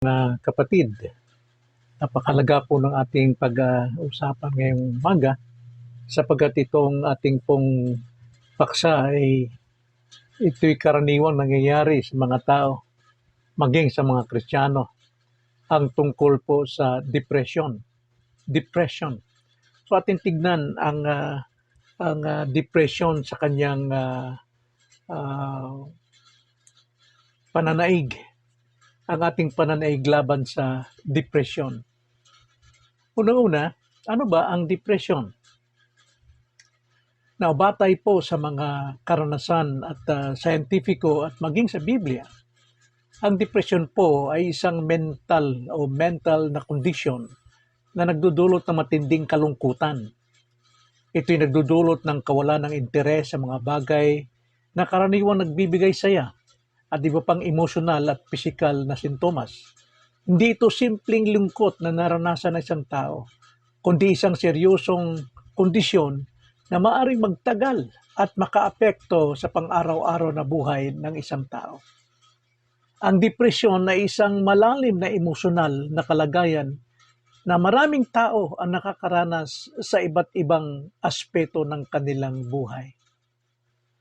na kapatid. Napakalaga po ng ating pag-uusapan ngayong umaga sapagkat itong ating pong paksa ay ito'y karaniwang nangyayari sa mga tao, maging sa mga Kristiyano, ang tungkol po sa depression. Depression. So ating tignan ang ah, ang ah, depression sa kanyang ah, ah, pananaig ang ating pananaig laban sa depression. Una-una, ano ba ang depression? Now, batay po sa mga karanasan at uh, scientifico at maging sa Biblia, ang depression po ay isang mental o mental na condition na nagdudulot ng matinding kalungkutan. Ito'y nagdudulot ng kawalan ng interes sa mga bagay na karaniwang nagbibigay saya at iba pang emotional at physical na sintomas. Hindi ito simpleng lungkot na naranasan ng isang tao, kundi isang seryosong kondisyon na maaring magtagal at makaapekto sa pang-araw-araw na buhay ng isang tao. Ang depresyon ay isang malalim na emosyonal na kalagayan na maraming tao ang nakakaranas sa iba't ibang aspeto ng kanilang buhay.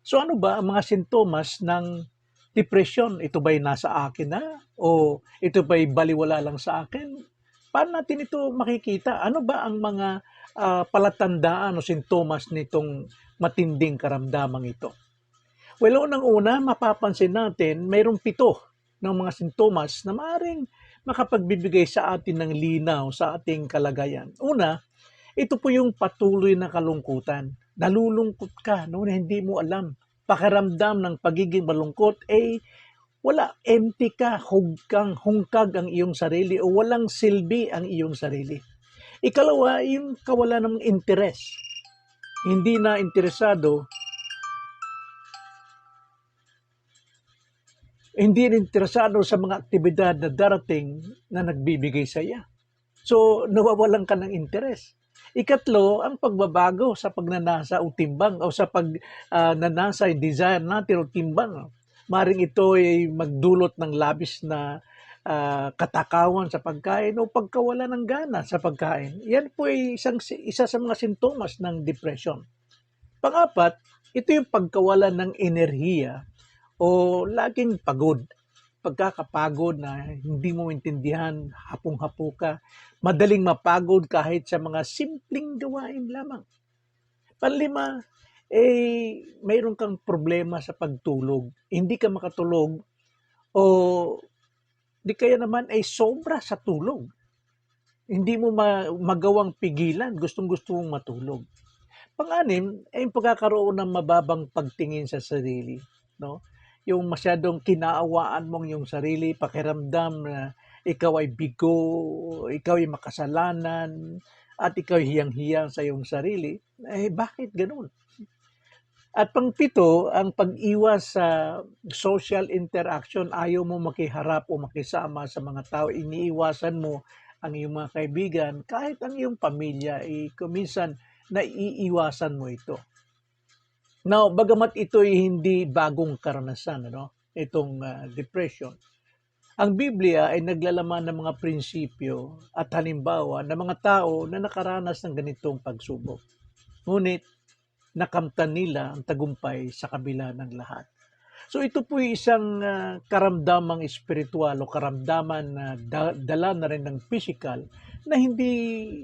So ano ba ang mga sintomas ng depression, ito ba'y nasa akin na? O ito ba'y baliwala lang sa akin? Paano natin ito makikita? Ano ba ang mga ah, palatandaan o sintomas nitong matinding karamdamang ito? Well, unang-una, mapapansin natin, mayroong pito ng mga sintomas na maaaring makapagbibigay sa atin ng linaw sa ating kalagayan. Una, ito po yung patuloy na kalungkutan. Nalulungkot ka no, na hindi mo alam pakiramdam ng pagiging malungkot ay wala, empty ka, hugkang, hungkag ang iyong sarili o walang silbi ang iyong sarili. Ikalawa, yung kawalan ng interes. Hindi na interesado, hindi rin interesado sa mga aktibidad na darating na nagbibigay saya. So, nawawalan ka ng interes. Ikatlo, ang pagbabago sa pagnanasa o timbang o sa pagnanasa, yung desire natin o timbang. Maring ito ay magdulot ng labis na ah, katakawan sa pagkain o pagkawala ng gana sa pagkain. Yan po ay isang, isa sa mga sintomas ng depression. Pangapat, ito yung pagkawala ng enerhiya o laging pagod. Pagkakapagod na hindi mo maintindihan, hapong-hapo ka, madaling mapagod kahit sa mga simpleng gawain lamang. Panlima, eh, mayroon kang problema sa pagtulog. Hindi ka makatulog o di kaya naman ay sobra sa tulog. Hindi mo ma- magawang pigilan, gustong-gusto mong matulog. Pang-anim, ay yung pagkakaroon ng mababang pagtingin sa sarili. No? Yung masyadong kinaawaan mong yung sarili, pakiramdam na ikaw ay bigo, ikaw ay makasalanan, at ikaw ay hiyang-hiyang sa iyong sarili. Eh, bakit ganun? At pangpito, ang pag-iwas sa social interaction, ayaw mo makiharap o makisama sa mga tao, iniiwasan mo ang iyong mga kaibigan, kahit ang iyong pamilya, eh, kuminsan naiiwasan mo ito. Now, bagamat ito ay hindi bagong karanasan, ano, itong ah, depression, ang Biblia ay naglalaman ng mga prinsipyo at halimbawa ng mga tao na nakaranas ng ganitong pagsubok. Ngunit, nakamtan nila ang tagumpay sa kabila ng lahat. So ito po isang ah, karamdamang espiritual o karamdaman na da- dala na rin ng physical na hindi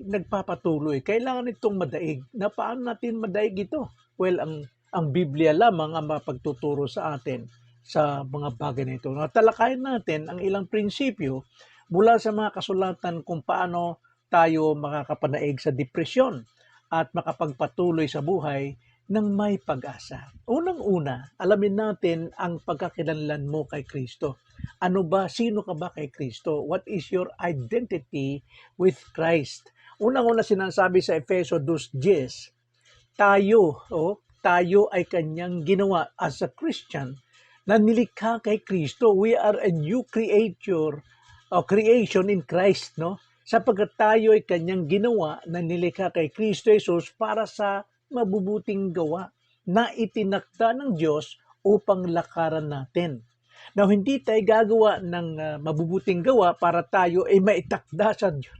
nagpapatuloy. Kailangan itong madaig. Na paano natin madaig ito? Well, ang ang Biblia lamang ang mapagtuturo sa atin sa mga bagay na ito. Natalakayin natin ang ilang prinsipyo mula sa mga kasulatan kung paano tayo makakapanaig sa depresyon at makapagpatuloy sa buhay ng may pag-asa. Unang-una, alamin natin ang pagkakilanlan mo kay Kristo. Ano ba, sino ka ba kay Kristo? What is your identity with Christ? Unang-una sinasabi sa Efeso 2.10, tayo, oh, tayo ay kanyang ginawa as a Christian na nilikha kay Kristo. We are a new creature o creation in Christ, no? Sapagkat tayo ay kanyang ginawa na nilikha kay Kristo Jesus para sa mabubuting gawa na itinakda ng Diyos upang lakaran natin. Now, hindi tayo gagawa ng ah, mabubuting gawa para tayo ay maitakda sa Diyos,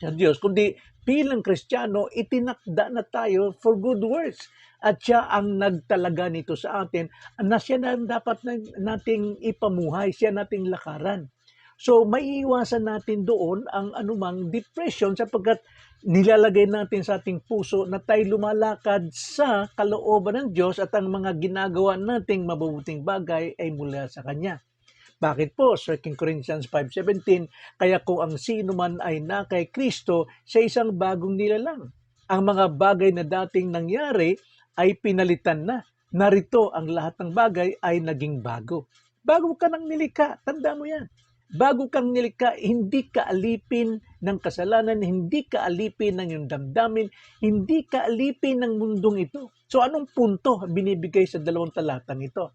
sa Diyos, kundi bilang Kristiyano, itinakda na tayo for good works. At siya ang nagtalaga nito sa atin na siya na dapat na, nating ipamuhay, siya nating lakaran. So, maiiwasan natin doon ang anumang depression sapagkat nilalagay natin sa ating puso na tayo lumalakad sa kalooban ng Diyos at ang mga ginagawa nating mabubuting bagay ay mula sa Kanya. Bakit po? 2 Corinthians 5.17, kaya kung ang sino man ay na kay Kristo, sa isang bagong nilalang. Ang mga bagay na dating nangyari ay pinalitan na. Narito ang lahat ng bagay ay naging bago. Bago ka nang nilikha, tanda mo yan. Bago kang nilikha, hindi ka alipin ng kasalanan, hindi ka alipin ng iyong damdamin, hindi ka alipin ng mundong ito. So anong punto binibigay sa dalawang talatang ito?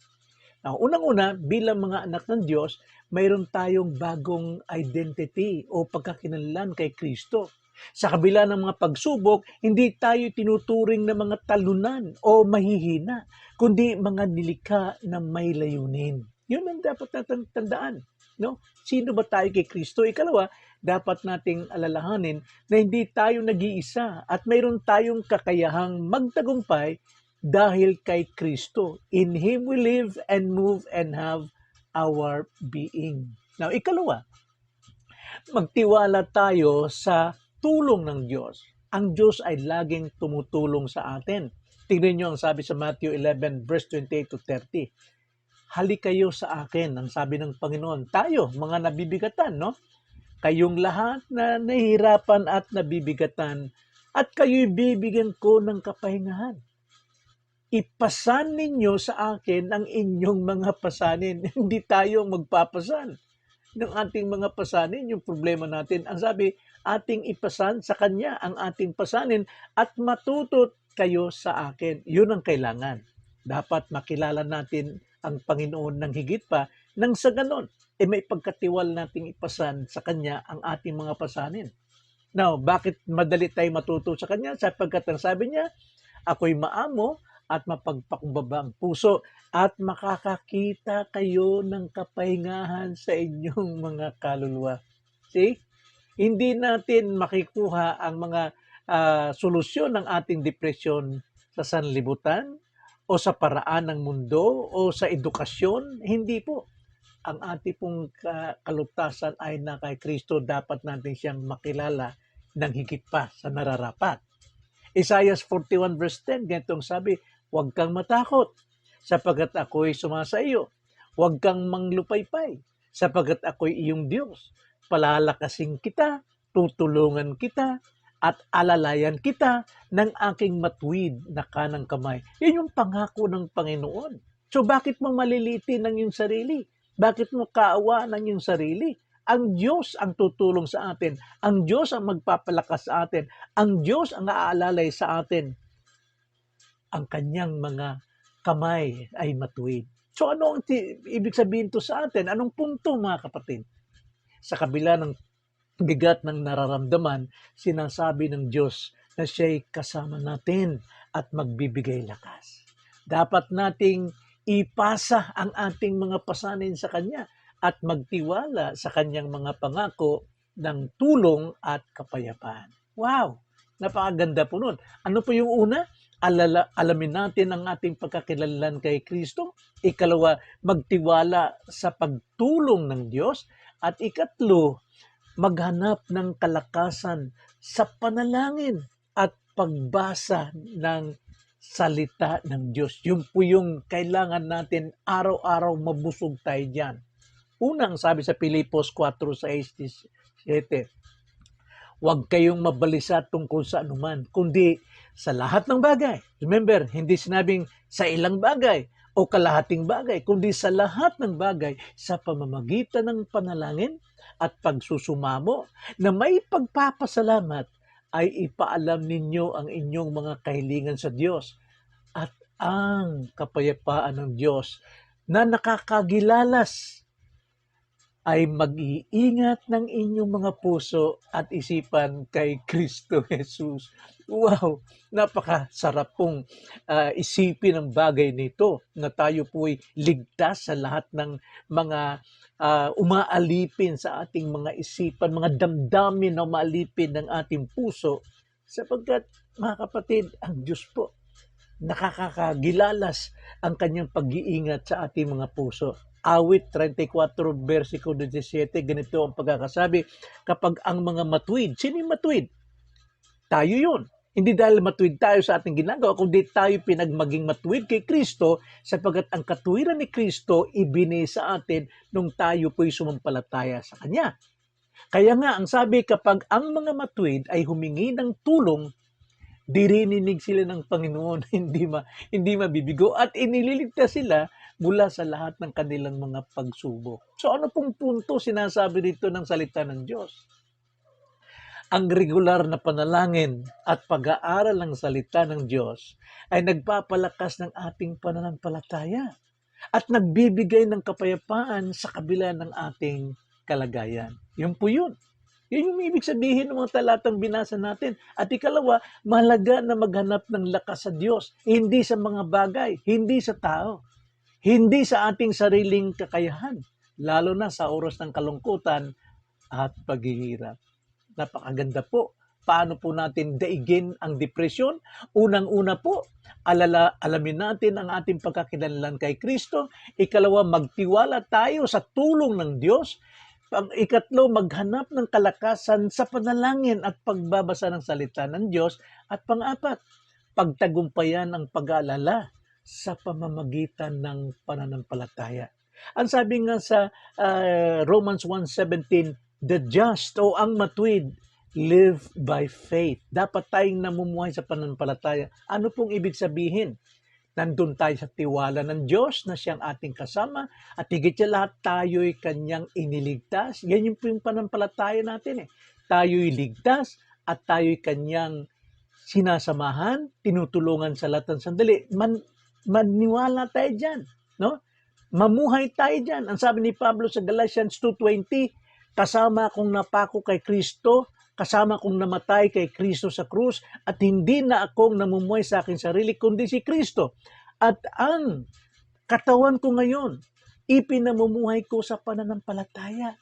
Now, unang-una, bilang mga anak ng Diyos, mayroon tayong bagong identity o pagkakinanlan kay Kristo. Sa kabila ng mga pagsubok, hindi tayo tinuturing na mga talunan o mahihina, kundi mga nilikha na may layunin. Yun ang dapat natin tandaan. No? Sino ba tayo kay Kristo? Ikalawa, dapat nating alalahanin na hindi tayo nag-iisa at mayroon tayong kakayahang magtagumpay dahil kay Kristo. In Him we live and move and have our being. Now, ikalawa, magtiwala tayo sa tulong ng Diyos. Ang Diyos ay laging tumutulong sa atin. Tingnan nyo ang sabi sa Matthew 11 verse 28 to 30. Halik kayo sa akin, ang sabi ng Panginoon. Tayo, mga nabibigatan, no? Kayong lahat na nahihirapan at nabibigatan, at kayo'y bibigyan ko ng kapahingahan ipasan ninyo sa akin ang inyong mga pasanin. Hindi tayo magpapasan ng ating mga pasanin, yung problema natin. Ang sabi, ating ipasan sa Kanya ang ating pasanin at matutot kayo sa akin. Yun ang kailangan. Dapat makilala natin ang Panginoon ng higit pa nang sa ganon, eh may pagkatiwal nating ipasan sa Kanya ang ating mga pasanin. Now, bakit madali tayo matuto sa Kanya? Sapagkat ang sabi niya, ako'y maamo at mapagpakumbaba ang puso at makakakita kayo ng kapahingahan sa inyong mga kaluluwa. See? Hindi natin makikuha ang mga uh, solusyon ng ating depresyon sa sanlibutan o sa paraan ng mundo o sa edukasyon. Hindi po. Ang ating pong kalutasan ay na kay Kristo dapat natin siyang makilala ng higit pa sa nararapat. Isaiah 41 verse 10, ganitong sabi, Huwag kang matakot, sapagat ako'y sumasa iyo. Huwag kang manglupaypay, sapagat ako'y iyong Diyos. Palalakasin kita, tutulungan kita, at alalayan kita ng aking matuwid na kanang kamay. Yan yung pangako ng Panginoon. So bakit mo malilitin ang iyong sarili? Bakit mo kaawa ng iyong sarili? Ang Diyos ang tutulong sa atin. Ang Diyos ang magpapalakas sa atin. Ang Diyos ang aalalay sa atin ang kanyang mga kamay ay matuwid. So ano ang ibig sabihin to sa atin? Anong punto mga kapatid? Sa kabila ng bigat ng nararamdaman, sinasabi ng Diyos na siya'y kasama natin at magbibigay lakas. Dapat nating ipasa ang ating mga pasanin sa Kanya at magtiwala sa Kanyang mga pangako ng tulong at kapayapaan. Wow! Napakaganda po nun. Ano po yung una? Alala, alamin natin ang ating pagkakilanlan kay Kristo. Ikalawa, magtiwala sa pagtulong ng Diyos. At ikatlo, maghanap ng kalakasan sa panalangin at pagbasa ng salita ng Diyos. Yung po yung kailangan natin araw-araw mabusog tayo dyan. Unang sabi sa Pilipos 4.6-7, Huwag kayong mabalisa tungkol sa anuman, kundi sa lahat ng bagay. Remember, hindi sinabing sa ilang bagay o kalahating bagay, kundi sa lahat ng bagay sa pamamagitan ng panalangin at pagsusumamo na may pagpapasalamat ay ipaalam ninyo ang inyong mga kahilingan sa Diyos at ang kapayapaan ng Diyos na nakakagilalas ay mag-iingat ng inyong mga puso at isipan kay Kristo Jesus. Wow! Napakasarap pong ah, isipin ang bagay nito na tayo po'y ligtas sa lahat ng mga ah, umaalipin sa ating mga isipan, mga damdamin na umaalipin ng ating puso sapagkat mga kapatid, ang Diyos po nakakakagilalas ang kanyang pag-iingat sa ating mga puso. Awit 34 versikulo 17, ganito ang pagkakasabi, kapag ang mga matuwid, sino yung matuwid? Tayo yun. Hindi dahil matuwid tayo sa ating ginagawa, kundi tayo pinagmaging matuwid kay Kristo sapagkat ang katuwiran ni Kristo ibinigay sa atin nung tayo po'y sumampalataya sa Kanya. Kaya nga, ang sabi, kapag ang mga matuwid ay humingi ng tulong, dirininig sila ng Panginoon, hindi ma hindi mabibigo at inililigtas sila mula sa lahat ng kanilang mga pagsubok. So ano pong punto sinasabi dito ng salita ng Diyos? Ang regular na panalangin at pag-aaral ng salita ng Diyos ay nagpapalakas ng ating pananampalataya at nagbibigay ng kapayapaan sa kabila ng ating kalagayan. Yun po yun. Yun yung ibig sabihin ng mga talatang binasa natin. At ikalawa, mahalaga na maghanap ng lakas sa Diyos. Hindi sa mga bagay, hindi sa tao, hindi sa ating sariling kakayahan, lalo na sa oras ng kalungkutan at paghihirap. Napakaganda po. Paano po natin daigin ang depresyon? Unang-una po, alala, alamin natin ang ating pagkakilanlan kay Kristo. Ikalawa, magtiwala tayo sa tulong ng Diyos. Pang ikatlo, maghanap ng kalakasan sa panalangin at pagbabasa ng salita ng Diyos. At pang-apat, pagtagumpayan ang pag-aalala sa pamamagitan ng pananampalataya. Ang sabi nga sa uh, Romans 1.17, the just o ang matuwid live by faith. Dapat tayong namumuhay sa pananampalataya. Ano pong ibig sabihin? Nandun tayo sa tiwala ng Diyos na siyang ating kasama at higit sa lahat tayo'y kanyang iniligtas. Yan yung, yung panampalataya natin eh. Tayo'y ligtas at tayo'y kanyang sinasamahan, tinutulungan sa lahat ng sandali. Man, maniwala tayo dyan. No? Mamuhay tayo dyan. Ang sabi ni Pablo sa Galatians 2.20, kasama akong napako kay Kristo, kasama kong namatay kay Kristo sa krus, at hindi na akong namumuhay sa aking sarili, kundi si Kristo. At ang katawan ko ngayon, ipinamumuhay ko sa pananampalataya.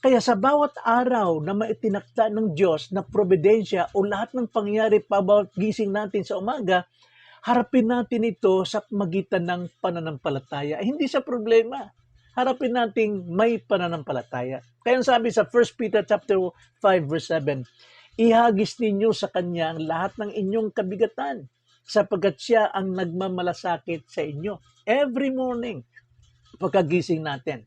Kaya sa bawat araw na maitinakda ng Diyos na probidensya o lahat ng pangyari pa bawat gising natin sa umaga, harapin natin ito sa magitan ng pananampalataya. Eh, hindi sa problema. Harapin nating may pananampalataya. Kaya sabi sa 1 Peter chapter 5 verse 7, ihagis ninyo sa kanya ang lahat ng inyong kabigatan sapagkat siya ang nagmamalasakit sa inyo. Every morning, pagkagising natin,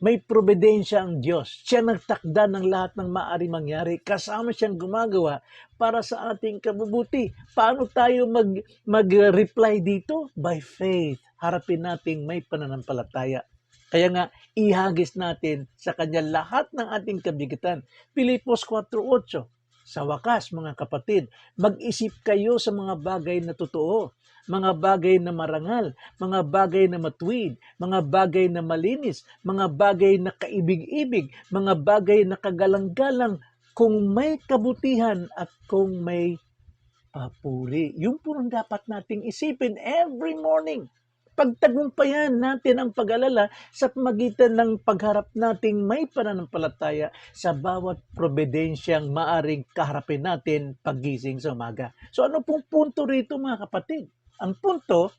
may probidensya ang Diyos. Siya nagtakda ng lahat ng maari mangyari. Kasama siyang gumagawa para sa ating kabubuti. Paano tayo mag, mag-reply dito? By faith. Harapin natin may pananampalataya. Kaya nga, ihagis natin sa Kanya lahat ng ating kabigatan. Pilipos 4.8 Sa wakas, mga kapatid, mag-isip kayo sa mga bagay na totoo, mga bagay na marangal, mga bagay na matuwid, mga bagay na malinis, mga bagay na kaibig-ibig, mga bagay na kagalang-galang, kung may kabutihan at kung may papuri. Yung po ang dapat nating isipin every morning pagtagumpayan natin ang pag-alala sa magitan ng pagharap nating may pananampalataya sa bawat probidensyang maaring kaharapin natin paggising sa umaga. So ano pong punto rito mga kapatid? Ang punto,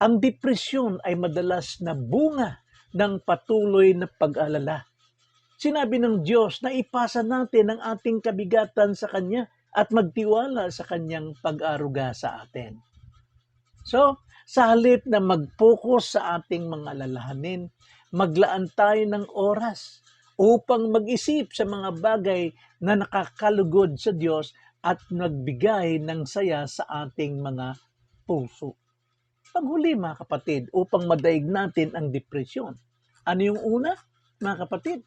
ang depresyon ay madalas na bunga ng patuloy na pag-alala. Sinabi ng Diyos na ipasa natin ang ating kabigatan sa Kanya at magtiwala sa Kanyang pag-aruga sa atin. So, sa halip na mag-focus sa ating mga alalahanin, maglaan tayo ng oras upang mag-isip sa mga bagay na nakakalugod sa Diyos at nagbigay ng saya sa ating mga puso. Panghuli mga kapatid, upang madaig natin ang depresyon. Ano yung una, mga kapatid?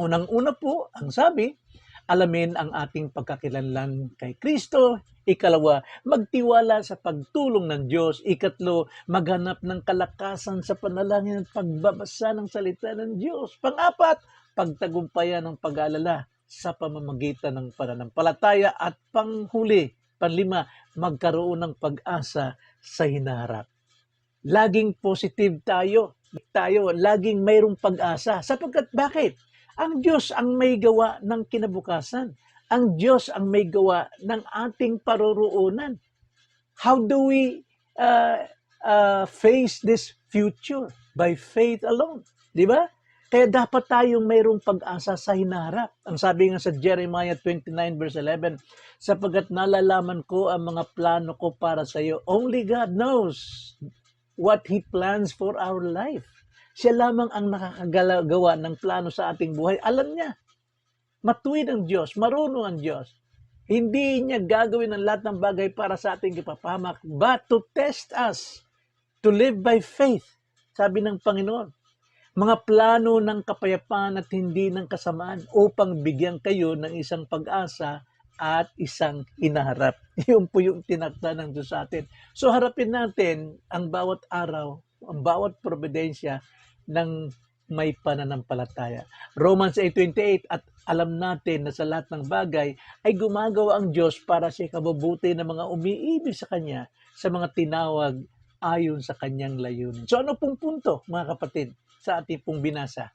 Unang-una po, ang sabi, alamin ang ating pagkakilanlan kay Kristo. Ikalawa, magtiwala sa pagtulong ng Diyos. Ikatlo, maghanap ng kalakasan sa panalangin at pagbabasa ng salita ng Diyos. Pangapat, pagtagumpayan ng pag-aalala sa pamamagitan ng pananampalataya. At panghuli, panlima, magkaroon ng pag-asa sa hinaharap. Laging positive tayo. Tayo, laging mayroong pag-asa. Sapagkat bakit? Ang Diyos ang may gawa ng kinabukasan. Ang Diyos ang may gawa ng ating paroroonan. How do we uh, uh, face this future? By faith alone. Di ba? Kaya dapat tayong mayroong pag-asa sa hinaharap. Ang sabi nga sa Jeremiah 29 verse 11, sapagkat nalalaman ko ang mga plano ko para sa iyo. Only God knows what He plans for our life. Siya lamang ang nakakagawa ng plano sa ating buhay. Alam niya. Matuwid ang Diyos. Marunong ang Diyos. Hindi niya gagawin ang lahat ng bagay para sa ating ipapahamak, but to test us, to live by faith. Sabi ng Panginoon, mga plano ng kapayapaan at hindi ng kasamaan upang bigyan kayo ng isang pag-asa at isang hinaharap. Yun po yung tinakda ng Diyos sa atin. So harapin natin ang bawat araw, ang bawat probidensya ng may pananampalataya. Romans 8.28 at alam natin na sa lahat ng bagay ay gumagawa ang Diyos para sa kabubuti ng mga umiibig sa Kanya sa mga tinawag ayon sa Kanyang layunin. So ano pong punto mga kapatid sa ating pong binasa?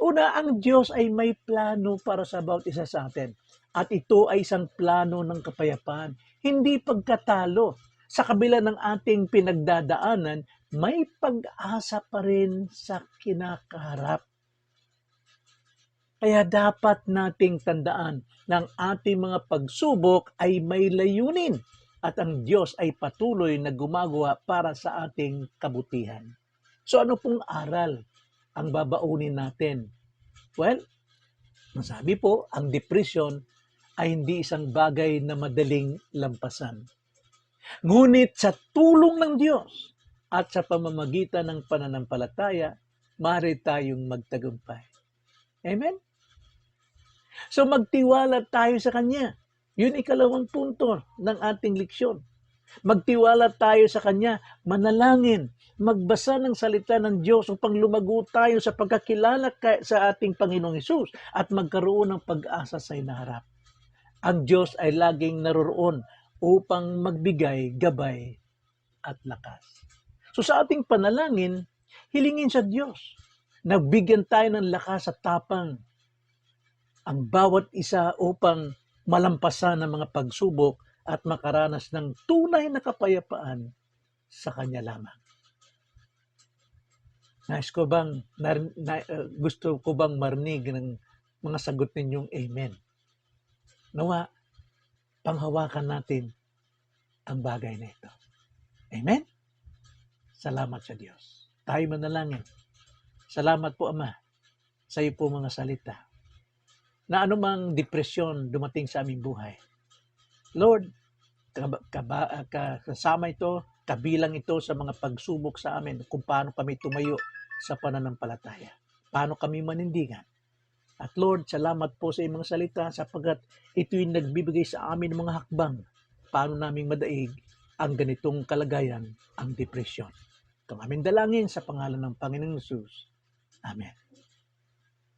Una, ang Diyos ay may plano para sa bawat isa sa atin. At ito ay isang plano ng kapayapaan, hindi pagkatalo. Sa kabila ng ating pinagdadaanan, may pag-asa pa rin sa kinakaharap. Kaya dapat nating tandaan na ang ating mga pagsubok ay may layunin at ang Diyos ay patuloy na gumagawa para sa ating kabutihan. So ano pong aral ang babaunin natin? Well, masabi po, ang depression ay hindi isang bagay na madaling lampasan. Ngunit sa tulong ng Diyos at sa pamamagitan ng pananampalataya, maaari tayong magtagumpay. Amen? So magtiwala tayo sa Kanya. Yun ikalawang punto ng ating leksyon. Magtiwala tayo sa Kanya, manalangin, magbasa ng salita ng Diyos upang lumago tayo sa pagkakilala sa ating Panginoong Isus at magkaroon ng pag-asa sa inaharap. Ang Diyos ay laging naroroon upang magbigay gabay at lakas. So sa ating panalangin, hilingin sa Diyos. Nagbigyan tayo ng lakas at tapang ang bawat isa upang malampasan ang mga pagsubok at makaranas ng tunay na kapayapaan sa Kanya lamang. Nais ko bang, na, na, uh, gusto ko bang marinig ng mga sagot ninyong Amen? Nawa, panghawakan natin ang bagay na ito. Amen? Salamat sa Diyos. Tayo manalangin. Salamat po, Ama, sa iyo po mga salita na anumang depresyon dumating sa aming buhay. Lord, kasama ito, kabilang ito sa mga pagsubok sa amin kung paano kami tumayo sa pananampalataya. Paano kami manindigan. At Lord, salamat po sa iyong mga salita sapagkat ito'y nagbibigay sa amin ng mga hakbang paano naming madaig ang ganitong kalagayan, ang depresyon. Ito aming dalangin sa pangalan ng Panginoong Jesus. Amen.